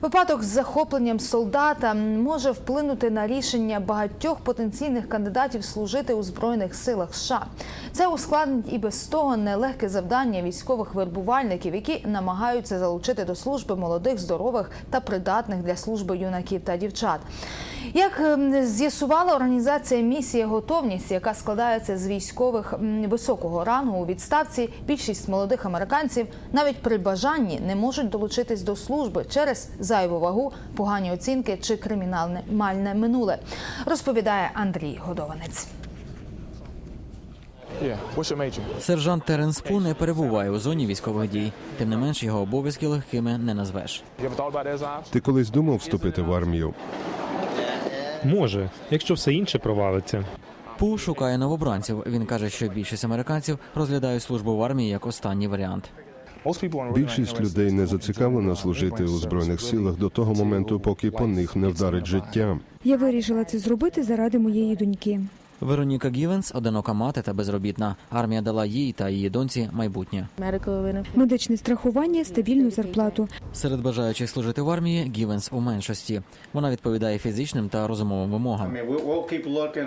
Випадок з захопленням солдата може вплинути на рішення багатьох потенційних кандидатів служити у збройних силах США. Це ускладнить і без того нелегке завдання військових вербувальників, які намагаються залучити до служби молодих, здорових та придатних для служби юнаків та дівчат. Як ем, з'ясувала організація місія готовність, яка складається з військових високого рангу у відставці, більшість молодих американців навіть при бажанні не можуть долучитись до служби через зайву вагу, погані оцінки чи кримінальне минуле, розповідає Андрій Годованець. Сержант Теренс Пу не перебуває у зоні військових дій. Тим не менш, його обов'язки легкими не назвеш. Ти колись думав вступити в армію? Може, якщо все інше провалиться. Пу шукає новобранців. Він каже, що більшість американців розглядають службу в армії як останній варіант. Більшість людей не зацікавлена служити у збройних силах до того моменту, поки по них не вдарить життя. Я вирішила це зробити заради моєї доньки. Вероніка Гівенс одинока мати та безробітна. Армія дала їй та її доньці майбутнє. Медичне страхування, стабільну зарплату. Серед бажаючих служити в армії Гівенс у меншості. Вона відповідає фізичним та розумовим вимогам.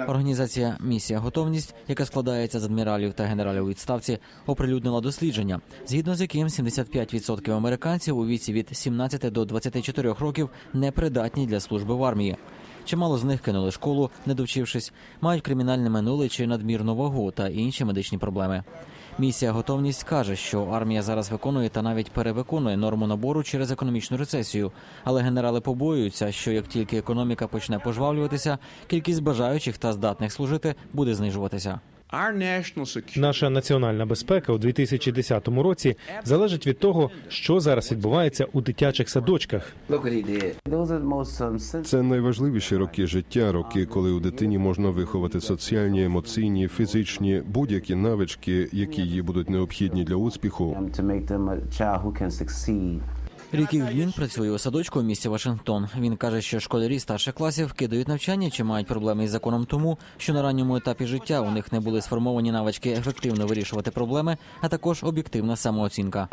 Організація Місія Готовність, яка складається з адміралів та генералів у відставці, оприлюднила дослідження, згідно з яким 75% американців у віці від 17 до 24 років непридатні для служби в армії. Чимало з них кинули школу, не довчившись, мають кримінальне минуле чи надмірну вагу та інші медичні проблеми. Місія готовність каже, що армія зараз виконує та навіть перевиконує норму набору через економічну рецесію. Але генерали побоюються, що як тільки економіка почне пожвавлюватися, кількість бажаючих та здатних служити буде знижуватися. Our. Наша національна безпека у 2010 році залежить від того, що зараз відбувається у дитячих садочках. Це найважливіші роки життя, роки, коли у дитині можна виховати соціальні, емоційні, фізичні будь-які навички, які їй будуть необхідні для успіху. To make them a child who can succeed. Рікі Глін працює у садочку у місті Вашингтон. Він каже, що школярі старших класів кидають навчання чи мають проблеми із законом тому, що на ранньому етапі життя у них не були сформовані навички ефективно вирішувати проблеми, а також об'єктивна самооцінка.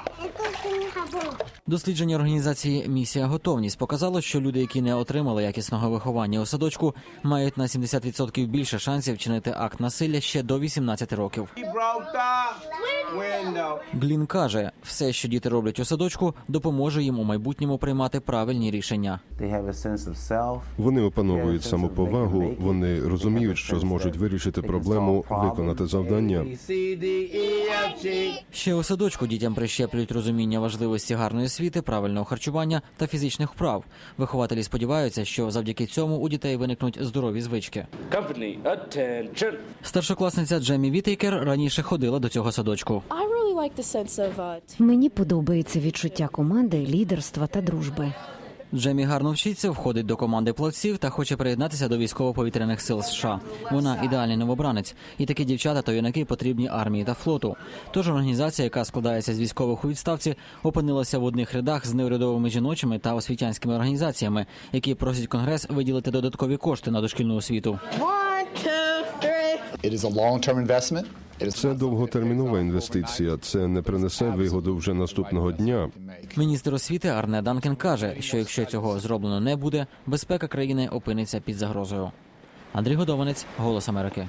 Дослідження організації Місія Готовність показало, що люди, які не отримали якісного виховання у садочку, мають на 70% більше шансів чинити акт насилля ще до 18 років. Глін каже, все, що діти роблять у садочку, допоможе їм у майбутнььому приймати правильні рішення. Вони опановують самоповагу, вони розуміють, що зможуть вирішити проблему, виконати завдання. Ще у садочку дітям прищеплюють розуміння важливості гарної освіти, правильного харчування та фізичних вправ. Вихователі сподіваються, що завдяки цьому у дітей виникнуть здорові звички. Старшокласниця Джемі Вітейкер раніше ходила до цього садочку. Of uh, Мені подобається відчуття команди, лідерства та дружби. Джемі гарно вчиться, входить до команди плавців та хоче приєднатися до військово-повітряних сил США. Вона ідеальний новобранець, і такі дівчата та юнаки потрібні армії та флоту. Тож організація, яка складається з військових у відставці, опинилася в одних рядах з неурядовими жіночими та освітянськими організаціями, які просять конгрес виділити додаткові кошти на дошкільну освіту. It is a long-term investment. Це довготермінова інвестиція. Це не принесе вигоду вже наступного дня. Міністр освіти Арне Данкен каже, що якщо цього зроблено не буде, безпека країни опиниться під загрозою. Андрій Годованець, Голос Америки.